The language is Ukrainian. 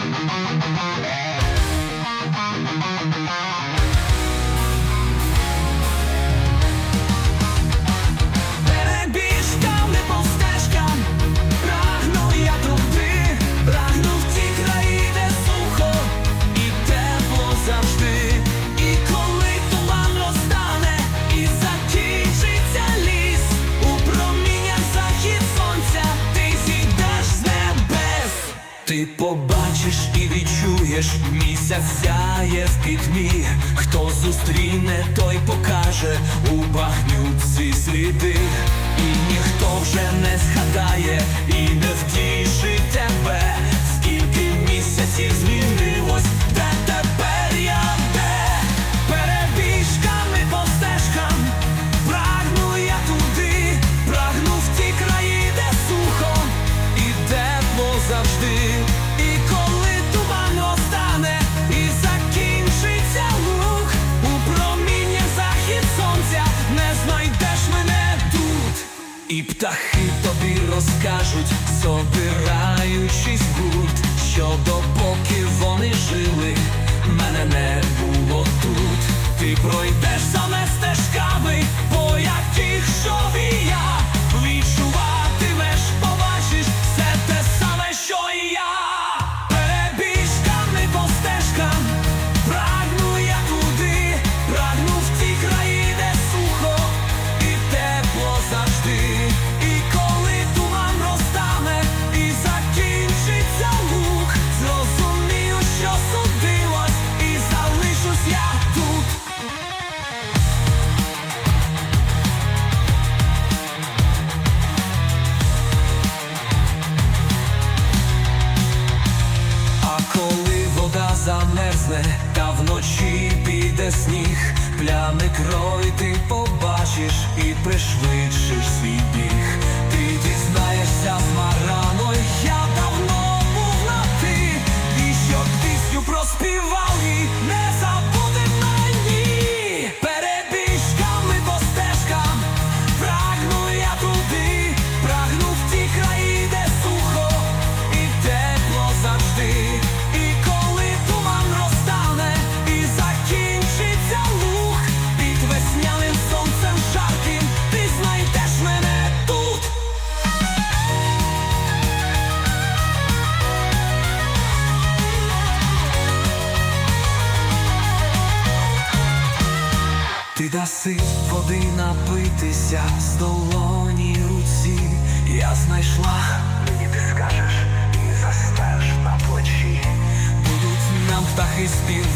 Thank you. Ти побачиш і відчуєш, місяць сяє в пітьмі, хто зустріне, той покаже у багнюці сліди, і ніхто вже не згадає. І птахи тобі розкажуть, собираючись гурт, що допоки вони жили, мене не було тут, ти пройдеш. мерзне, та вночі піде сніг, плями крой ти побачиш. краси води напитися з долоні руці, я знайшла, мені ти скажеш, і не застеж на плечі, будуть нам птахи спів.